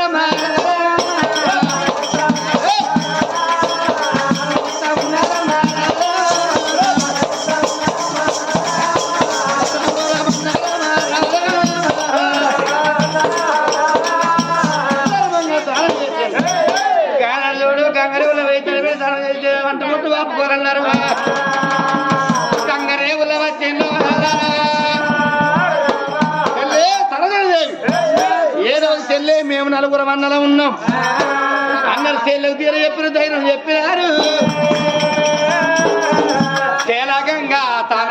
I'm a. అన్నలు తీర చెప్పిన ధైర్యం చెప్పినారు. తేలగంగా తన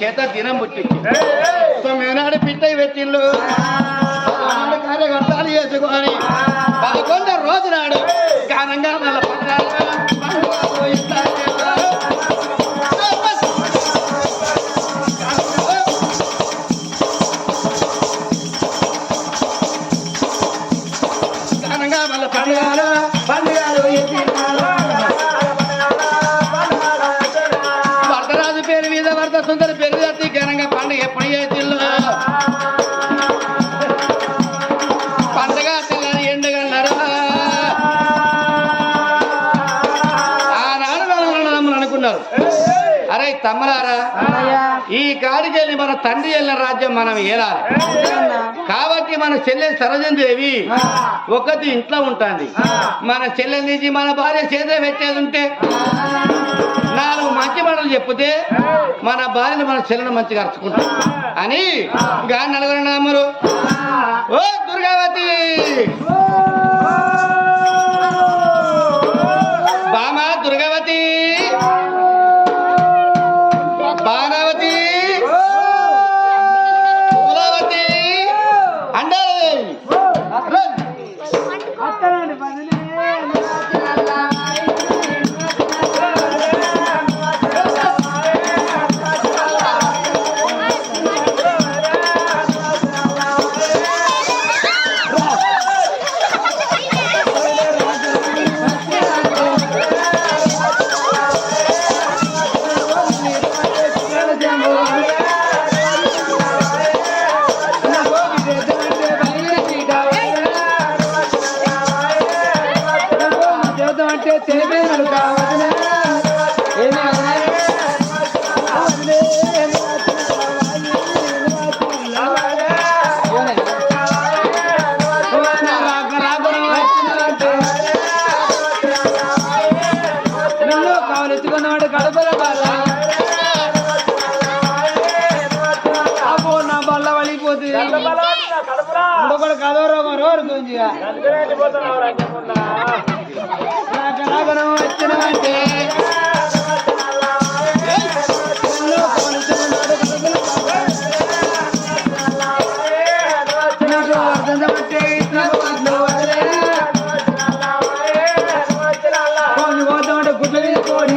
చేత దినం పుట్టించి తొమ్మిది నాడు పిట్టయి పెట్టిండ్రు పదకొండు కార్యకర్తలు చేసుకొని పదకొండు రోజు నాడు ఘనంగా మళ్ళీ కాడికి వెళ్ళి మన తండ్రి వెళ్ళిన రాజ్యం మనం ఏలాలి. కాబట్టి మన చెల్లె సరోజందేవి ఒకటి ఇంట్లో ఉంటుంది. మన చెల్లె నుంచి మన భార్య చేతిలో పెట్టేది ఉంటే నాలుగు మంచి మాటలు చెప్తే మన భార్యను మన చెల్లెను మంచిగా అరుచుకుంటాం. అని గాని నలుగురు నమ్మరు. ఓ దుర్గావతి! కోడి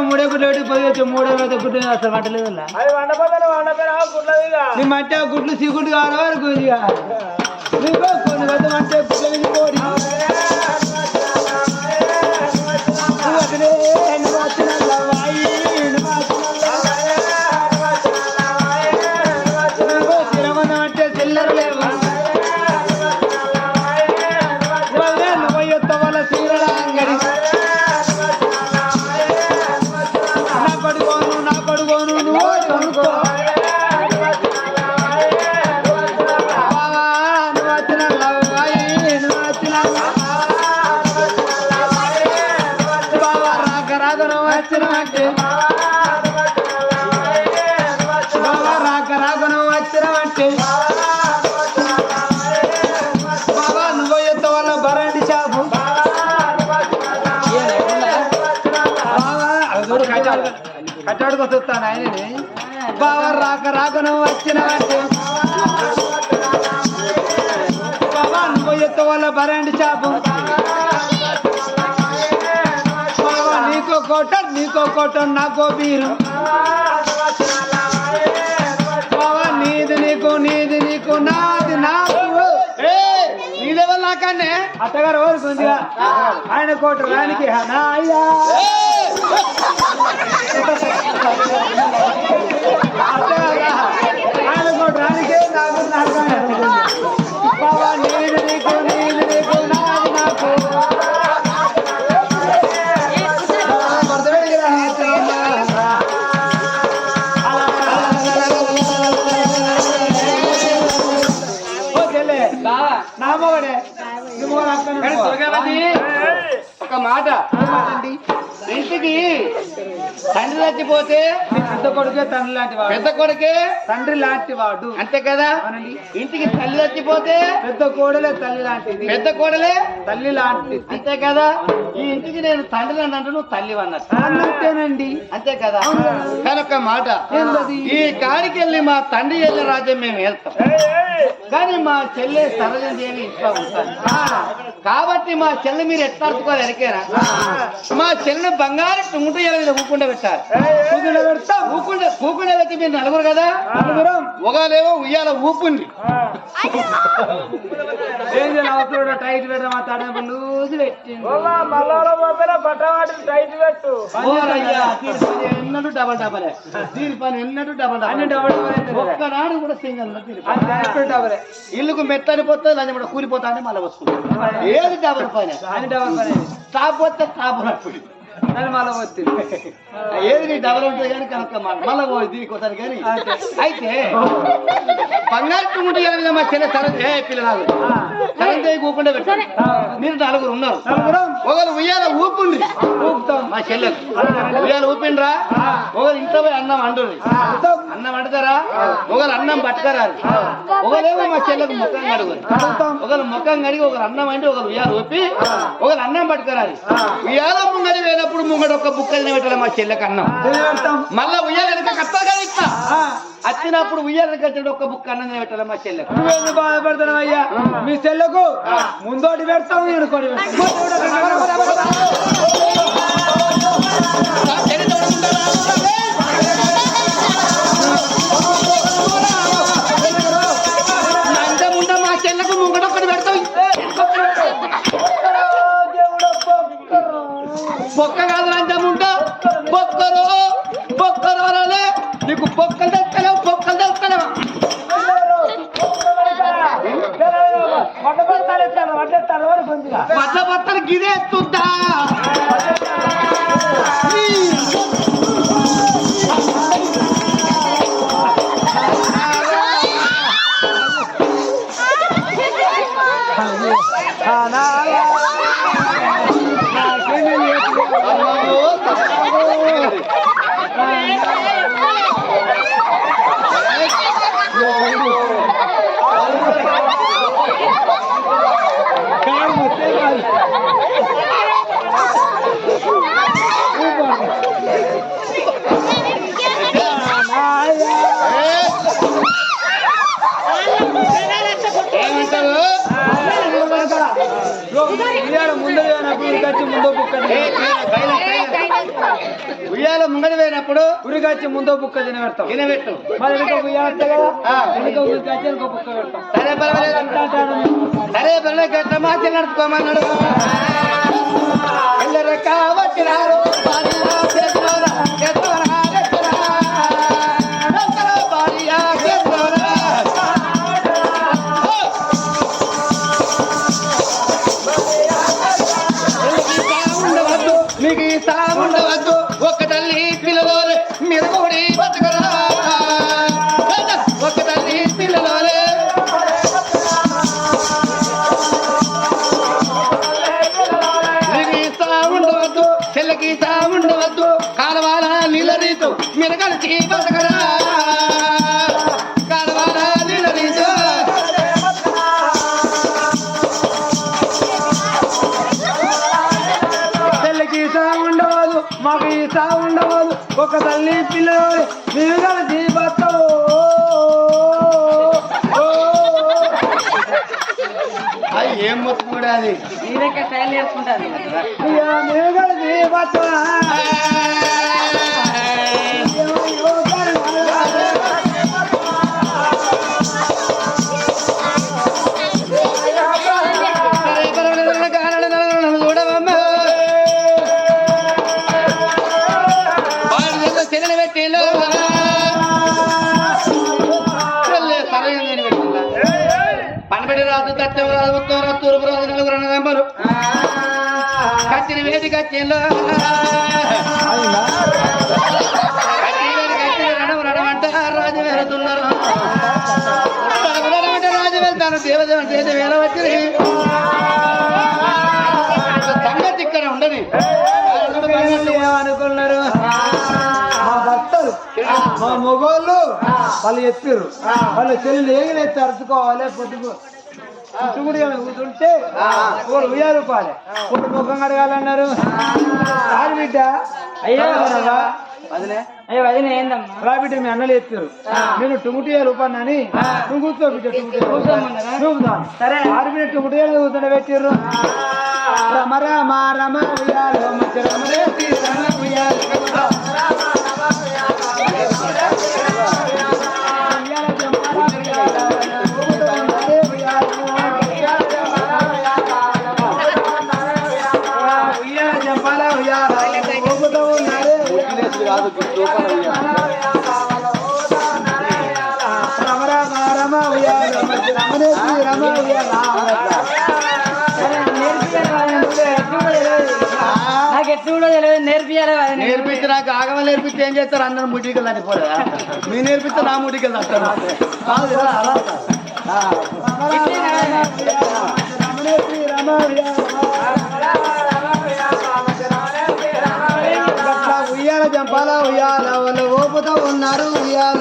మూడే గుడ్లు పెట్టి పోయి వచ్చి మూడో రోజు అసలు వంటలేదు నీ మట్టి గుడ్లు సిగుడు కావాలి వరకు ఇక కొన్ని గుడ్ల మీద కోడి బావా, అది చూడు కట్టాడు ఆయనని. బావ రాక రాకను వచ్చిన బాబా నువ్వు ఎత్త వల్ల బరండి చాపు. బాబా నీకో కోట నీకో కోట నాకో బీరు. బాబా నీది నీకు నీది నీకు నాది నాకు. ఏయ్, నీదెవరు నాకన్నే? అత్తగారు ఓరుకుందిగా ఆయన కోట రానికి నాయ్యా ఒక మాట. ఇంటికి తండ్రి చచ్చిపోతే నీ పెద్ద కొడుకే తండ్రి లాంటి వాడు పెద్ద కొడుకే తండ్రి లాంటి వాడు అంతే కదా. ఇంటికి తల్లి చచ్చిపోతే పెద్ద కోడలే తల్లి లాంటిది. పెద్ద కోడలే తల్లి లాంటిది. అంతే కదా? ఈ ఇంటికి నేను తండ్రి అన్నట్టు నువ్వు తల్లి అన్నట్టు. అన్నట్టేనండి అంతే కదా? కానీ ఒక మాట? ఈ కాడికి వెళ్ళి మా తండ్రి వెళ్ళిన రాజ్యం మేము వెళ్తాం కానీ మా చెల్లె సరజం దేవి ఇంట్లో ఉంటాను. కాబట్టి మా చెల్లె మీరు ఎట్లా అర్థుకోవాలి ఎరికేనా మా చెల్లెని బంగారు టుంగుట మీద ఊకుండా పెడతాం ఊకుండా ఊకుండా పెట్టి మీరు నలుగురు కదా? నలుగురం? ఒకలేమో ఉయ్యాల ఊపుంది టైట్ తడ లూజు పెట్టింది ఎన్నడూ డబల్ డబలే. దీని పని ఎన్నడూ డబల్ అన్ని డబల్ డబల్ డబల్ అయితే కదా. ఒక్కనాడు కూడా సింగల్ డబలే ఇల్లుకు కూలిపోతా అని మళ్ళీ వస్తుంది. ఏది డబల్ పని? అని డబల్ పని. స్టాప్ వస్తే స్టాప్ అని మళ్ళీ వచ్చింది ఏది నీ డబల్ ఉంటుంది కానీ కనుక మళ్ళీ పోయి దీనికి వస్తాను కానీ అయితే బంగారు మీద మా చెల్లె సరే ఏ పిల్లలు సరే కూకుండా పెట్టారు మీరు నలుగురు ఉన్నారు. ఒకరు ఉయ్యాల ఊపుంది. ఊపుతాం. మా చెల్లెలు. ఉయ్యాల ఊపిండ్రా? ఒకరు ఇంట్లో పోయి అన్నం అంటుంది. అన్నం అంటారా ఒకరు అన్నం పట్టుకరారు ఒకరేమో మా చెల్లెకు ముఖం కడుగురు. ఒకరు ముఖం కడిగి ఒకరు అన్నం అంటే ఒకరు ఉయ్యాల ఊపి ఒకరు అన్నం పట్టుకరారు ఉయ్యాల ముంగడి పోయినప్పుడు ముంగడు ఒక బుక్కల్ని పెట్టాలి మా చెల్లెకి అన్నం మళ్ళా ఉయ్యాల వెనక కట్టాలి కదా ఇట్లా? వచ్చినప్పుడు ఉయ్యాల వచ్చాడు ఒక్క బుక్క అన్నం పెట్టాలి మా చెల్లెకు నువ్వెందుకు అయ్యా? మీ చెల్లకు ముందోటి పెడతాం బొక్క కాదు లంచం ఉంటా. బొక్కరు బొక్కరు అనాలే. నీకు బొక్కలు బొక్కలు ఉరికొచ్చి ముందో. ఉయ్యాల ముంగడి పోయినప్పుడు ఉరికొచ్చి ముందో బుక్క తిని పెడతాం వినబెట్టు మరి వెనుక ఉయ్యాల వస్తే కదా ఆ. వెనుక ఉరికొచ్చి వెనుక బుక్క పెడతాం. సరే పర్వాలేదు. సరే పర్వాలేదు. కాబట్టి నీదెక్క స్టైల్ దేవదేవ సంగతి ఇక్కడ ఉండని ఏమనుకున్నారు? మా భక్తులు మా మొగోళ్ళు వాళ్ళు చెప్పారు వాళ్ళ చెల్లెలు ఏమి లేదు తరుచుకోవాలి పొద్దుకు పుట్టుకుడి కూర్చుంటే ఒకరు ఉయ్యాలు రూపాయలు. పుట్టు ముఖం కడగాలన్నారు ఆడి బిడ్డ. అయ్యో. అయ్యో వదిన ఏందమ్మా? రా బిడ్డ మీ అన్నలు ఎత్తారు నేను టుంగుటియాలు రూపాయని నువ్వు కూర్చో బిడ్డ? టుంగుతాను సరే. ఆడి బిడ్డ టుంగుటియాలు కూర్చొని పెట్టిర్రు. రమ రమ రమ ఉయ్యాలు మంచి రమ రమ ఉయ్యాల. నేర్పించాలి నేర్పిస్తే నాకు ఆగమ నేర్పిస్తే ఏం చేస్తారు? అందరు ముడికలు చనిపోలేదా మీ నేర్పిస్తే నా ముడికలు అంటారు కాదు ఉయ్యాల జంపాల ఉయ్యాల వాళ్ళు ఓపుతూ ఉన్నారు ఉయ్యాల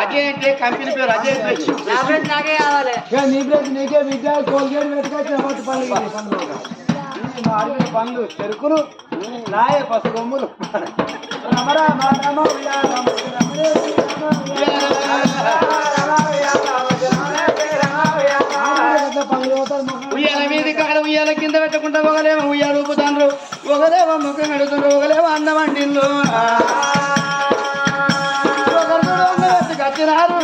అజయ్ అంటే కంపెనీ పేరు అజయ్ నాకే కావాలి ఇక నీ ప్లేస్ నీకే విద్య కోల్గేట్ పెట్టుకొచ్చిన పట్టు పనులు పనులు చెరుకులు నాయ పసు కొమ్ములు రమరా మా రమ పెద్ద పనులు మొహం. ఉయ్యాల మీది కాడ ఉయ్యాల కింద పెట్టకుండా ఒకలేమో ఉయ్యాల ఊపుతాండ్రు. ఒకలేమో ముఖం పెడుతుండ్రు ఒకలేమో అన్నం వండిల్లు ఒకరు కట్టినారు.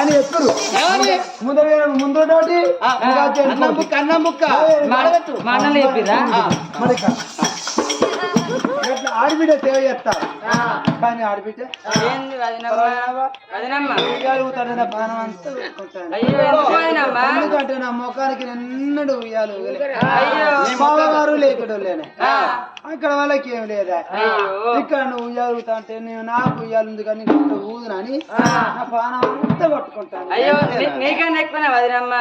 ఆయన ఏమని? ముందు ముందు ఒకటి ఆ, ఇంకా వచ్చే అన్నం బుక్క అన్నం బుక్క మాడబెట్టు మా అన్నలు చెప్పిరా మరి ఇక్కడ. ఇట్లా ఆడబిడ్డ సేవ చేస్తా కానీ ఆడబిడ్డ? వదినమ్మ? అడుగుతాడు నా అంతా ఎందుకంటే ముఖానికి నిన్నడు ఉయ్యాలు ఊగలే. అయ్యో. మామగారు లేకడు లేనే ఆ, అక్కడ వాళ్ళకి ఏం లేదా? ఇక్కడ నువ్వు ఉయ్యాలుగుతా అంటే నేను నాకు ఉయ్యాలుంది కానీ నీకు ఊదునని నా పానం అంతా పట్టుకుంటాను. అయ్యో నీకన్నా ఎక్కువనే వదినమ్మ.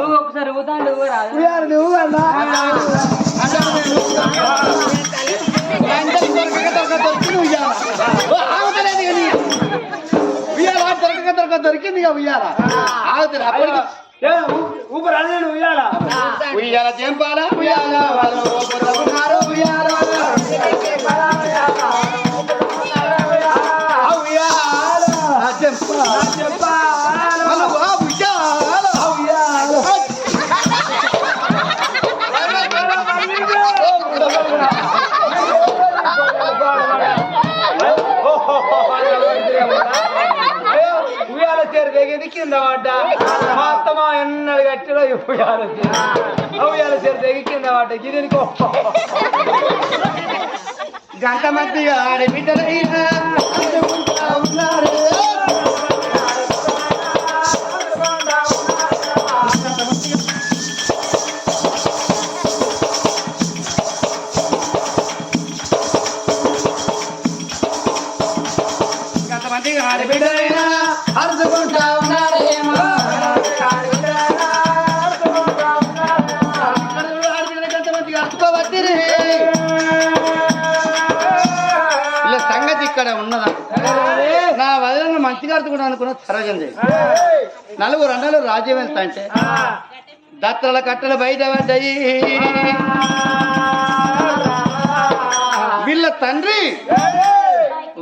ఊగు ఒకసారి ఊతాండి ఊగు రాదు ఉయ్యాలు నువ్వు అన్నా అందరూ దొరకక దొరక దొరికింది ఉయ్యాల ఆగుతలేదు. ఉయ్యాల దొరకక దొరక దొరికింది ఉయ్యాల ఆగుతుంది అప్పటికి ఊపరు అన్నాడు ఉయ్యాల ఉయ్యాల చెంపాల ఉయ్యాల వాళ్ళు ఊపుతున్నారు ఉయ్యాల కింద పడ్డ. మా అత్తమ్మ ఎన్నడు గట్టిలో ఉయ్యాల చేరు ఆ ఉయ్యాల చేరు తెగి కింద పడ్డ గిరికి గంట మధ్య ఆడబిడ్డలైనా మంచిగా కూడా అనుకున్న సరోజంది నలుగురు అన్నలు రాజ్యం ఎంత అంటే దత్తల కట్టలు బయట పడ్డాయి వీళ్ళ తండ్రి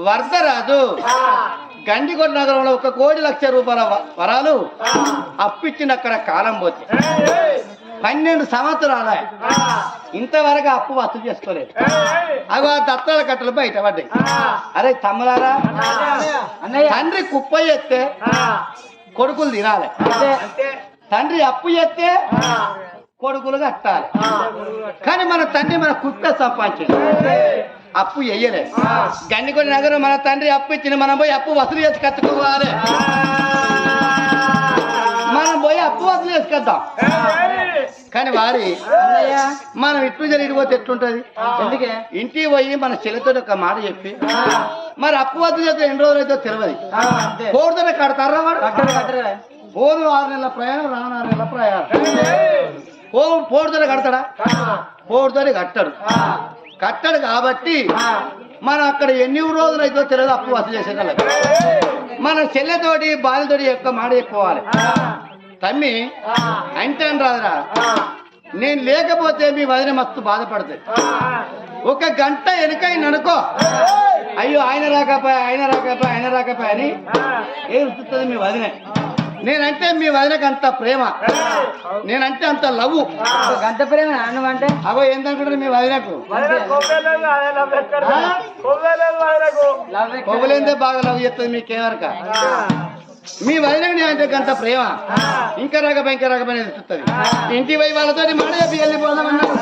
వరదరాజు. గండికొండ నగరంలో ఒక కోటి లక్ష రూపాయల వరాలు అప్పిచ్చిన అక్కడ కాలం పోతే. పన్నెండు సంవత్సరాల. ఇంతవరకు అప్పు వసూలు చేసుకోలేదు. అవి ఆ దత్తల కట్టలు బయట పడ్డాయి. అరే తమ్ములారా తండ్రి కుప్ప చేస్తే కొడుకులు తినాలి. తండ్రి అప్పు చేస్తే కొడుకులు కట్టాలి. కానీ మన తండ్రి మన కుక్క సంపాదించాడు. అప్పు చెయ్యలే గండికొండ నగరం మన తండ్రి అప్పు ఇచ్చిన మనం పోయి అప్పు వసూలు చేసి కట్టుకోవాలి. పోయి అప్పు వసూలు చేసి కద్దాం కానీ వారి మనం ఇట్లు జరిగిపోతే ఎట్లుంటది? ఎందుకే? ఇంటికి పోయి మన చెల్లితో ఒక మాట చెప్పి. మరి అప్పు వసూలు చేస్తే ఎన్ని రోజులు అయితే తెలియదు కోరుతోనే కడతారా వాడు? పోదు ఆరు నెలల ప్రయాణం రాను ఆరు నెలల ప్రయాణం. పో పోడుతోనే కడతాడా? పోడుతోనే కట్టడు. కట్టడు కాబట్టి మనం అక్కడ ఎన్ని రోజులు అయితే తెలియదు అప్పు వసూలు చేసేగలం మన చెల్లెతోటి బాలతోటి యొక్క మాట చెప్పుకోవాలి. తమ్మి అంటే రాదురా. నేను లేకపోతే మీ వదిన మస్తు బాధపడుతుంది ఒక గంట వెనుకైన అనుకో. అయ్యో ఆయన రాకపోయా ఆయన రాకపోయా ఆయన రాకపోయా అని ఏం చూస్తుంది మీ వదిన? నేనంటే మీ వదినకు అంత ప్రేమ. నేనంటే అంత లవ్ ఒక గంట ప్రేమ అంటే? అగో ఏంటనుకుంటారు మీ వదినకు? లవ్ పొగలేందే బాగా లవ్ చేస్తుంది మీకేమరక మీ వదినకు నేనంటే అంత ప్రేమ. ఇంకా రాకపోయి ఇంకా రాకపోయి చూస్తుంది. ఇంటి పోయి వాళ్ళతో మాట చెప్పి వెళ్ళిపోదామన్నారు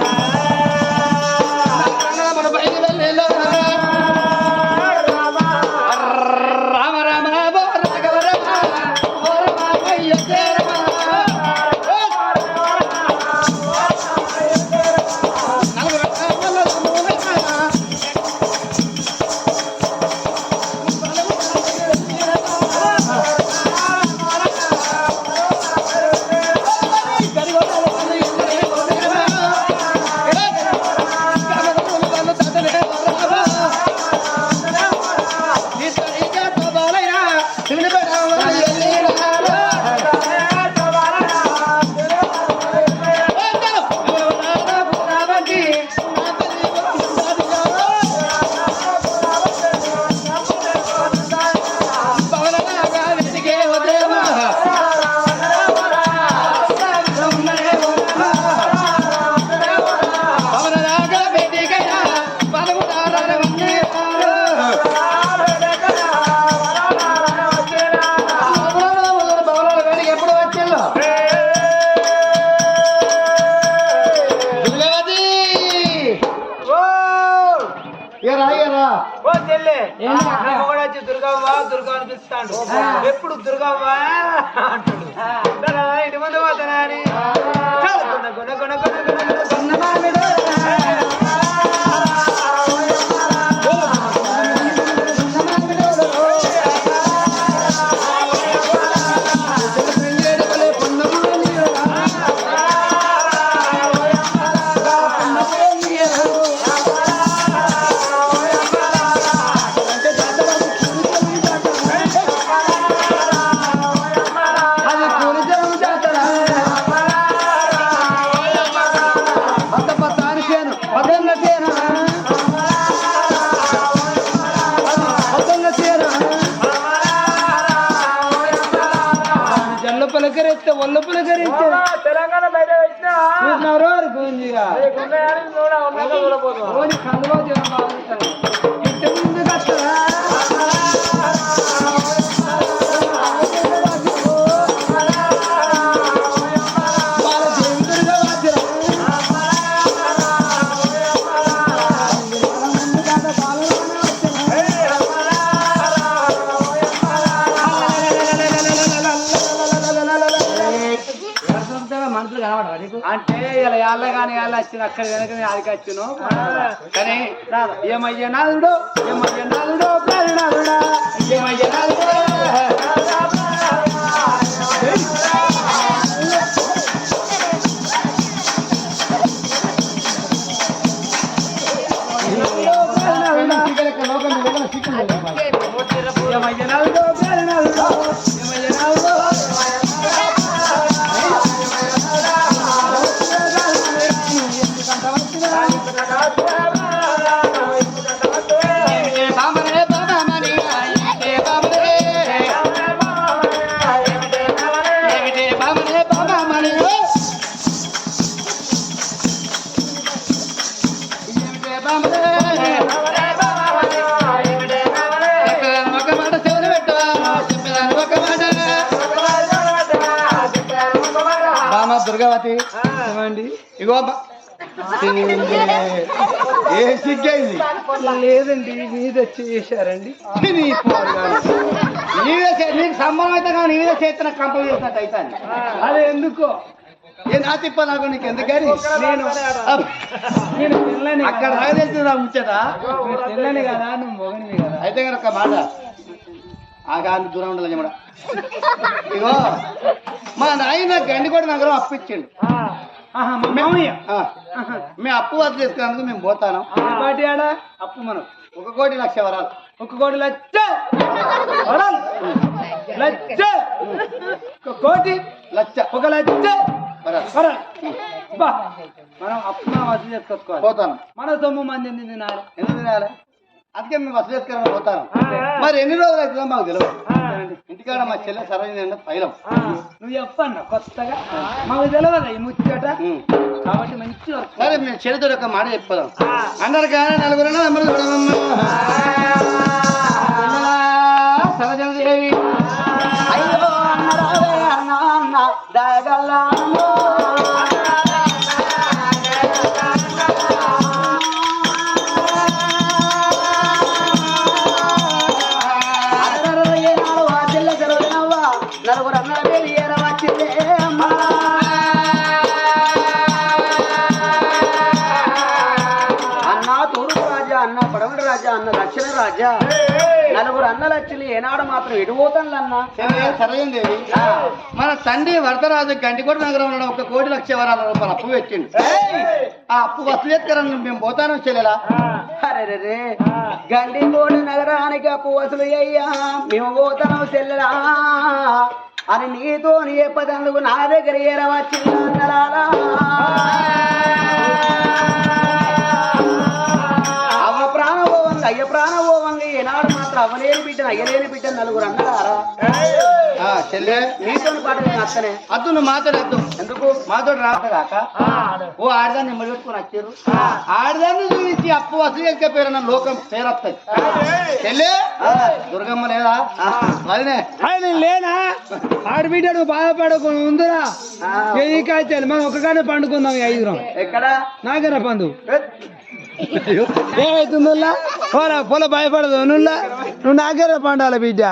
చెల్లె మొగుడు వచ్చి దుర్గవ్వ దుర్గా అనిపిస్తాడు. ఎప్పుడు దుర్గవ్వ? అంటాడు. ఇంటి ముందు పోతానా అని. గుణ, గుణ, గుణ, గుణ, ఉన్నాయని చూడ ఉన్నాక చూడబోతున్నాం. మనుషులు కనబడరా నీకు? అంటే ఇలా ఎల్ల కానీ ఎల్ల వచ్చిన అక్కడ వెనక నేను ఆడికి వచ్చాను. కానీ ఏమయ్య నాదుడు ఏమయ్య నాదుడు కరుణాదుడా ఏమయ్య నాదుడు ఇగో ఏ సిగ్గైంది లేదండి మీద చేశారండి. నీవే నీకు సంబంధం అయితే కానీ నీవే చేస్తున్న కంపెనీ చేసినట్టు అయితే అది ఎందుకో? ఏ నా తిప్ప నాకు నీకు ఎందుకని నేను నేను అక్కడ తెలిసింది నా ముచ్చట? తెల్లని కదా నువ్వు మొగనివి కదా. అయితే కనుక ఒక మాట. ఆ గాని దూరం ఉండాలి చెమడ ఇగో మా నాయన గండికోట నగరం అప్పిచ్చిండు. మామయ్య మేము అప్పు వద్ద చేసుకున్నందుకు మేము పోతాను. ఆడ? అప్పు మనం. ఒక కోటి లక్ష వరాలు. ఒక కోటి లచ్చ వరాలు. లచ్చ ఒక కోటి లక్ష. ఒక వరాలు. బా. మనం అప్పు మనం వసూలు చేసుకోవాలి. పోతాను. మన తొమ్మిది మంది ఎందుకు తినాలి? ఎందుకు తినాలి? అందుకే మేము బస్సు చేసుకుని పోతాను. మరి ఎన్ని రోజులు అవుతుందో మాకు తెలియదు ఇంటికాడ మా చెల్లె సరైన పైలం. నువ్వు చెప్పన్న కొత్తగా. మాకు తెలియదు ఈ ముచ్చట. కాబట్టి మంచి సరే మేము చెల్లితో ఒక మాట చెప్పుదాం. అందరు కానీ నలుగురు అన్న అన్న దయగల్లానమ్మో. రాజా. నలుగురు అన్నలచ్చిలు ఏనాడు మాత్రం ఎడిపోతానులన్న సరజందేవి మన తండ్రి వరదరాజు గంటికోట నగరంలో ఒక కోటి లక్ష వరాల రూపాయలు అప్పు పెట్టిండు. ఆ అప్పు వసూలు ఎత్తుకరని మేము పోతాను చెల్లెలా? అరే గండికోట నగరానికి అప్పు వసూలు అయ్యా మేము పోతాం చెల్లెలా? అని నీతో నీ చెప్పదందుకు నా దగ్గర ఏరవచ్చింది అయ్య ప్రాణభోవంగా ఏనాడు మాత్రం అవ్వలేని బిడ్డను అయ్యలేని బిడ్డ నలుగురు అన్నలారా? ఆ, చెల్లె. నీతో పాటు నేను అత్తనే అద్దు నువ్వు మాట్లాడద్దు ఎందుకు? మాతో రాక ఓ ఆడదాన్ని నిమ్మడి పెట్టుకుని వచ్చారు. ఆడదాన్ని చూపించి అప్పు వసూలు ఎక్కపోయారన్న లోకం పేరొస్తాయి చెల్లె. దుర్గమ్మ లేదా? మరినే ఆయన నేను లేనా? ఆడబిడ్డ నువ్వు బాధపడకు ఉందిరా ఏ కాచాలి మనం ఒక్కగానే పండుకుందాం ఈ ఐదుగురం. ఎక్కడ? నాగరా పండు ఏమైతుందో పోలా పోలా భయపడదు. నువ్వు నువ్వు నాగరా పండాలి బిడ్డ.